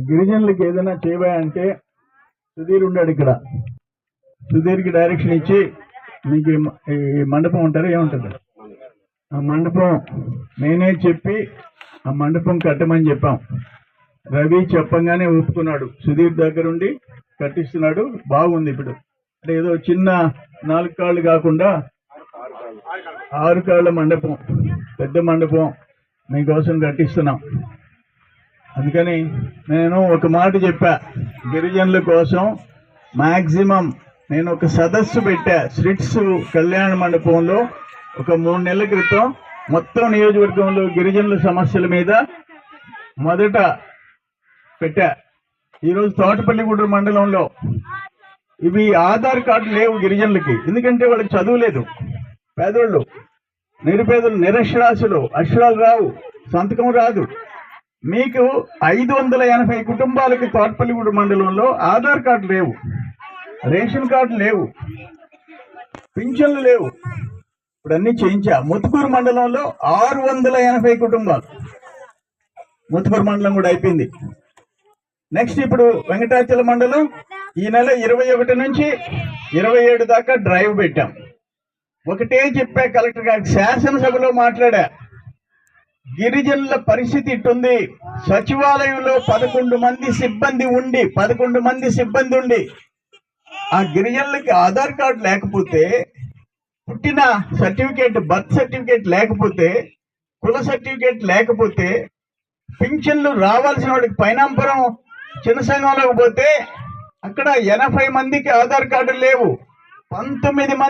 గిరిజనులకి ఏదైనా చేయబోయంటే సుధీర్ ఉన్నాడు ఇక్కడ. సుధీర్కి డైరెక్షన్ ఇచ్చి మీకు ఈ మండపం ఉంటారు ఏముంటుంది? ఆ మండపం నేనే చెప్పి ఆ మండపం కట్టమని చెప్పాం. రవి చెప్పంగానే ఒప్పుకున్నాడు సుధీర్ దగ్గరుండి కట్టిస్తున్నాడు. బాగుంది ఇప్పుడు. అంటే ఏదో చిన్న నాలుగు కాళ్ళు కాకుండా ఆరు కాళ్ళ మండపం పెద్ద మండపం మీకోసం కట్టిస్తున్నాం. అందుకని నేను ఒక మాట చెప్పా. గిరిజనుల కోసం మ్యాక్సిమం నేను ఒక సదస్సు పెట్టా. స్ట్రిట్స్ కళ్యాణ మండపంలో ఒక మూడు నెలల క్రితం మొత్తం నియోజకవర్గంలో గిరిజనుల సమస్యల మీద మొదట పెట్టా. ఈరోజు తోటపల్లిగూడెం మండలంలో ఇవి ఆధార్ కార్డు లేవు గిరిజనులకి. ఎందుకంటే వాళ్ళకి చదువు లేదు. పేదోళ్ళు నిరుపేదలు నిరక్షరాస్యులు అక్షరాలు రావు. సంతకం రాదు. మీకు ఐదు వందల ఎనభై కుటుంబాలకి తోటపల్లిగూడ మండలంలో ఆధార్ కార్డు లేవు. రేషన్ కార్డు లేవు. పింఛన్లు లేవు. ఇప్పుడు అన్నీ చేయించా. ముత్తుకూరు మండలంలో ఆరు వందల ఎనభై కుటుంబాలు. ముత్తుకూరు మండలం కూడా అయిపోయింది. నెక్స్ట్ ఇప్పుడు వెంకటాచల మండలం ఈ నెల ఇరవై ఒకటి నుంచి ఇరవై ఏడు దాకా డ్రైవ్ పెట్టాం. ఒకటే చెప్పా కలెక్టర్ గారికి శాసనసభలో మాట్లాడా. గిరిజనుల పరిస్థితి ఇట్టుంది. సచివాలయంలో పదకొండు మంది సిబ్బంది ఉండి పదకొండు మంది సిబ్బంది ఉండి ఆ గిరిజనులకి ఆధార్ కార్డు లేకపోతే పుట్టిన సర్టిఫికేట్ బర్త్ సర్టిఫికేట్ లేకపోతే కుల సర్టిఫికేట్ లేకపోతే పింఛన్లు రావాల్సిన వాడికి పైనాంపురం చిన్న సంఘంలోకి పోతే అక్కడ ఎనభై మందికి ఆధార్ కార్డు లేవు. పంతొమ్మిది మంది